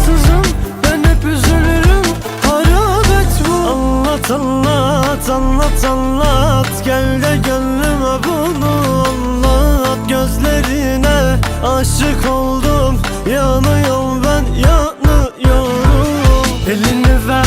şanssızım Ben hep üzülürüm, harap et bu. Anlat anlat, anlat anlat. Gel de gönlüme bunu anlat. Gözlerine aşık oldum. Yanıyorum ben yanıyorum. Elini ver,